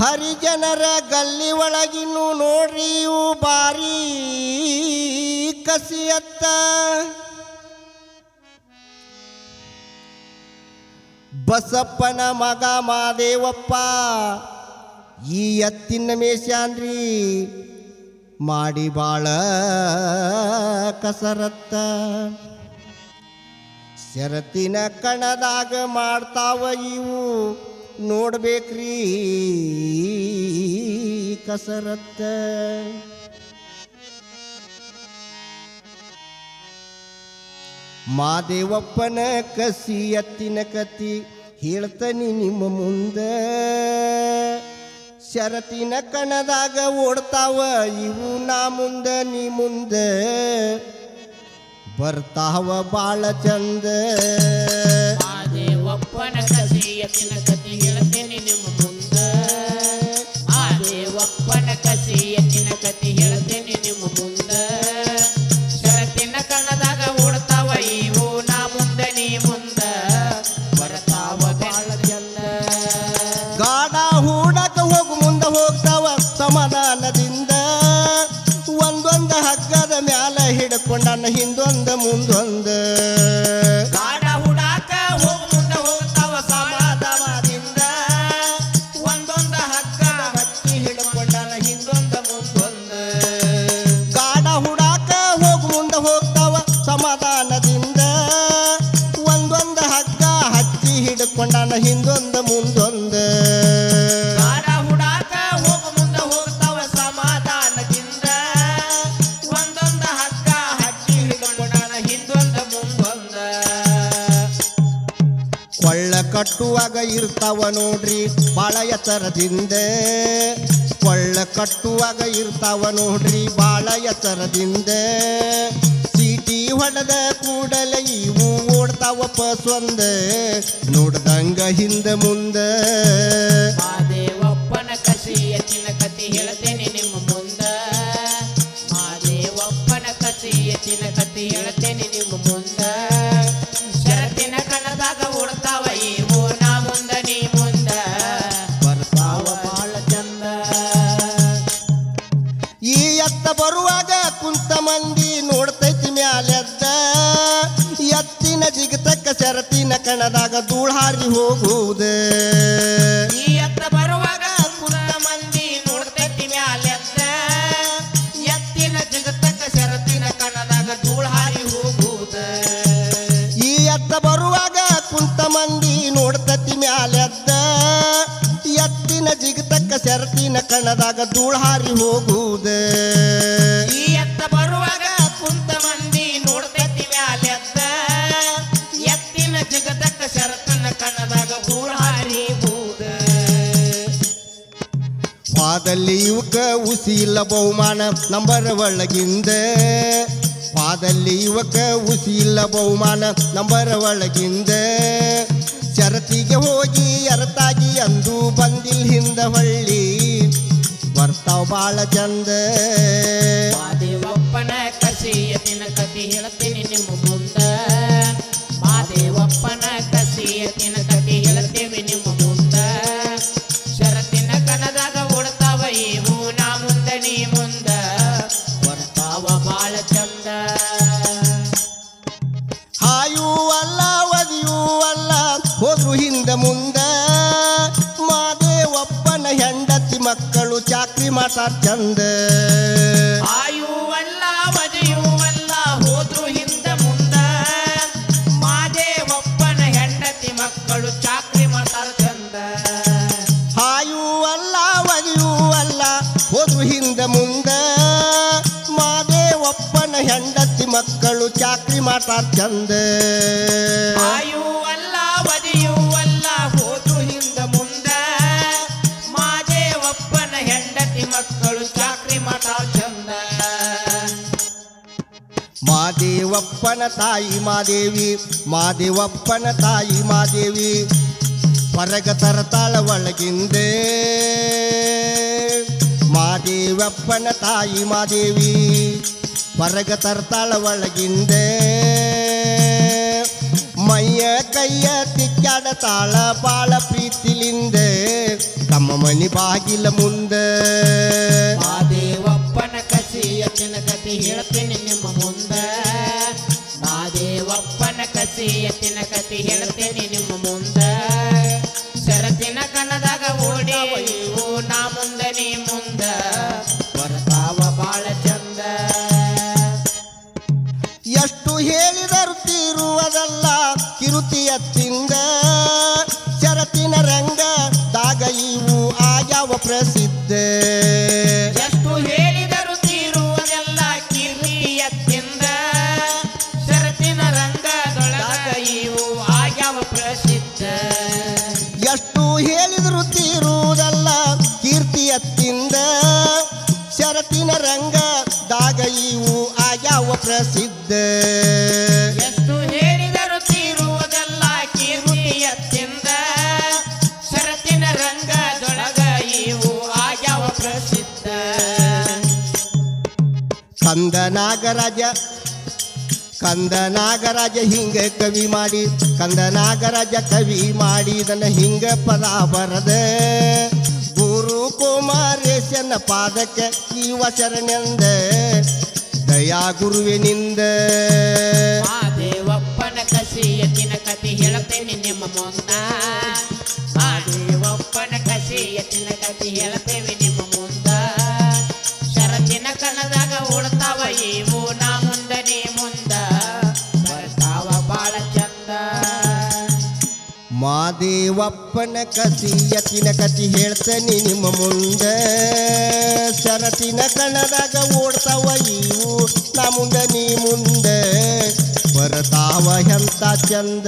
ಹರಿಜನರ ಗಲ್ಲಿ ಒಳಗಿನೂ ನೋಡ್ರಿ, ಇವು ಬಾರಿ ಕಸಿಯತ್ತ. ಬಸಪ್ಪನ ಮಗ ಮಾದೇವಪ್ಪ, ಈ ಎತ್ತಿನ ಮೇಷಾನ್ರಿ ಮಾಡಿ ಬಾಳ ಕಸರತ್ತ. ಶರತಿನ ಕಣದಾಗ ಮಾಡ್ತಾವ ಇವು ನೋಡ್ಬೇಕ್ರಿ. ಕಸರತ್ತ. ಮಾದೇವಪ್ಪನ ಕಸಿ ಎತ್ತಿನ ಕತಿ ಹೇಳ್ತನಿ ನಿಮ್ಮ ಮುಂದ. ಶರತಿನ ಕಣದಾಗ ಓಡ್ತಾವ, ಇವು ನಾ ಮುಂದ, ನೀ ಮುಂದ. ಬರ್ತಾವ ಬಾಳ ಚಂದ. ಮಾದೇವಪ್ಪನ ಕಸಿ ಎತ್ತಿನ ಕತಿ ಹೇಳ್ತೇನೆ ಸಮಾಧಾನದಿಂದ ಒಂದೊಂದು ಹಗ್ಗ ಹತ್ತಿ ಹಿಡ್ಕೊಂಡನ ಹಿಂದೊಂದು ಮುಂದೊಂದು. ಗಾಡ ಹುಡಾಕ ಹೋಗ ಮುಂದ ಹೋಗ್ತಾವ ಸಮಾಧಾನದಿಂದ. ಒಂದೊಂದ ಹಗ್ಗ ಹತ್ತಿ ಹಿಡ್ಕೊಂಡಾನ ಹಿಂದೊಂದ ಮುಂದೊಂದ. ಕೊಳ್ಳ ಕಟ್ಟುವಾಗ ಇರ್ತಾವ ನೋಡ್ರಿ ಬಾಳ ಎತ್ತರದಿಂದ. ಕೊಳ್ಳ ಕಟ್ಟುವಾಗ ಇರ್ತಾವ ನೋಡ್ರಿ ಬಾಳ ಎತ್ತರದಿಂದ. ಹೊಡೆದ ಕೂಡಲ ಇವು ಓಡ್ತಾವ ಪಸ್ವಂದ ನೋಡ್ದಂಗ ಹಿಂದ ಮುಂದ ಮಾದೇವಪ್ಪನ ಕಸಿ ಎತ್ತಿನ ಕತಿ ಹೇಳ್ತೇನೆ ನಿಮ್ಮ ಮುಂದ ಮಾದೇವಪ್ಪನ ಕಸಿ ಎತ್ತಿನ ಕತಿ ಹೇಳ್ತೇನೆ ನಿಮ್ಮ ಮುಂದ ಶರತ್ತಿನ ಕಣದಾಗ ಓಡ್ತಾವ ಇವು ನಾ ಮುಂದ ನೀ ಮುಂದ ಬರ್ತಾವ ಬಾಳ ಚಂದ ಈ ಎತ್ತ ಬರುವಾಗ ಕಣದಾಗ ಧೂಳಾರಿ ಹೋಗುವುದೇ? ಈ ಎತ್ತ ಬರುವಾಗ ಕುಂತ ಮಂದಿ ನೋಡ್ತೈತಿ ಮ್ಯಾಲೆತ್ತ ಎತ್ತಿನ ಜಗತ್ತಕ್ಕ ಸರತಿನ ಕಣದಾಗ ಧೂಳ್ ಹಾರಿ ಹೋಗುವುದ? ಈ ಎತ್ತ ಬರುವಾಗ ಕುಂತ ಮಂದಿ ನೋಡ್ತತಿ ಮ್ಯಾಲೆತ್ತ ಎತ್ತಿನ ಜಿಗತಕ್ಕ ಸೆರತಿನ ಕಣದಾಗ ಧೂಳಾರಿ ಹೋಗುವುದ? ಪಾದಲ್ಲಿ ಉಸಿ ಇಲ್ಲ ಬಹುಮಾನ ನಂಬರ ಒಳಗಿಂದ. ಪಾದಲ್ಲಿ ಉಸಿ ಇಲ್ಲ ಬಹುಮಾನ ನಂಬರ ಒಳಗಿಂದ. ಶರತಿಗೆ ಹೋಗಿ ಅರತಾಗಿ ಅಂದು ಬಂದಿಲ್ ಹಿಂದ ಹೊಳ್ಳಿ ಬರ್ತಾವ ಬಾಳ ಚಂದ ಒಪ್ಪನ ಕಸಿ ಎತ್ತಿನ ಕತಿ ಹೇಳ್ತೀನಿ ನಿಮ್ಮ ಚಂದ ಆಯುವಲ್ಲ ವಜೆಯುವಲ್ಲ ಹೋದ್ರು ಹಿಂದ ಮುಂದ. ಮಾದೇವಪ್ಪನ ಹೆಂಡತಿ ಮಕ್ಕಳು ಚಾಕ್ರಿ ಮಾಡ್ತಾರ ಚಂದ. ಆಯುವಲ್ಲ ಅಲ್ಲ ಹೋದ್ರು ಹಿಂದ ಮುಂದ. ಮಾದೇವಪ್ಪನ ಹೆಂಡತಿ ಮಕ್ಕಳು ಚಾಕ್ರಿ ಮಾಡ್ತಾರ ಚಂದ. ಆಯುವಲ್ಲ ಮಾದೇವಪ್ಪನ ತಾಯಿ ಮಾದೇವಿ ಮಾದೇವಪ್ಪನ ತಾಯಿ ಮಾದೇವಿ ಹೊರಗ ತರತಾಳ ಒಳಗಿಂದೆ ಮಾದೇವಪ್ಪನ ತಾಯಿ ಮಾದೇವಿ ಹೊರಗ ತರತಾಳ ಒಳಗಿಂದೆ ಮೈಯ ಮಣಿಯ ಕೈಯ ತಿಕ್ಕಾಡತಾಳ ಬಾಳ ಪ್ರೀತಿಲಿಂದ ತಮ್ಮ ಮನಿ ಬಾಗಿಲ ಮುಂದ ಮಾದೇವಪ್ಪನ ಕಸಿ ಎತ್ತಿನ ಕತಿ ಹೇಳ್ತೀನಿ ನಿಮ್ಮ ಮುಂದ ಕಸಿ ಎತ್ತಿನ ಕತಿ ಹೇಳ್ತೇನೆ ನಿಮ್ಮ ಮುಂದ. ಶರತಿನ ಕಣದಾಗ ಓಡಿ ಇವು ನಾ ಮುಂದ, ನೀ ಮುಂದ. ಬರ್ತಾವ ಬಾಳ ಚಂದ. ಎಷ್ಟು ಹೇಳಿದರು ತೀರುವುದಲ್ಲ ಕಿರುತಿಯ ತಿಂದ ಶರತಿನ ರಂಗ ದಾಗ ಇವು ಆಗ್ಯಾವ ಪ್ರಸಿದ್ಧ. ಕಂದ ನಾಗರಾಜ ಕಂದ ನಾಗರಾಜ ಹಿಂಗ ಕವಿ ಮಾಡಿ ಕಂದ ನಾಗರಾಜ ಕವಿ ಮಾಡಿದನ ಹಿಂಗ ಪದ ಬರದ. ಗುರು ಕುಮಾರೇಶನ ಪಾದಕ್ಕೆ ಜೀವ ಶರಣೆಂದ ದಯಾ ಗುರುವಿನಿಂದ ಮಾದೇವಪ್ಪನ ಕಸಿ ಎತ್ತಿನ ಕತಿ ಹೇಳ್ತೇನೆ ನಿಮ್ಮ ಮುಂದ. ಮಾದೇವಪ್ಪನ ಕಸಿ ಎತ್ತಿನ ಕತಿ ಹೇಳ್ತೇವೆ ನಿಮ್ಮ ಮುಂದ. ಶರತಿನ ಕಣದಾಗ ಉಳ್ತಾವ ಇವು ಮಾದೇವಪ್ಪನ ಕಸಿ ಯತಿನ ಕತಿ ಹೇಳ್ತೇನೆ ನಿಮ್ಮ ಮುಂದೆ. ಸರತಿನ ಕಣದಾಗ ಓಡ್ತಾವ ಇವು, ನಾ ಮುಂದೆ, ನೀ ಮುಂದೆ. ಬರತಾವ ಎಂತ ಚಂದ?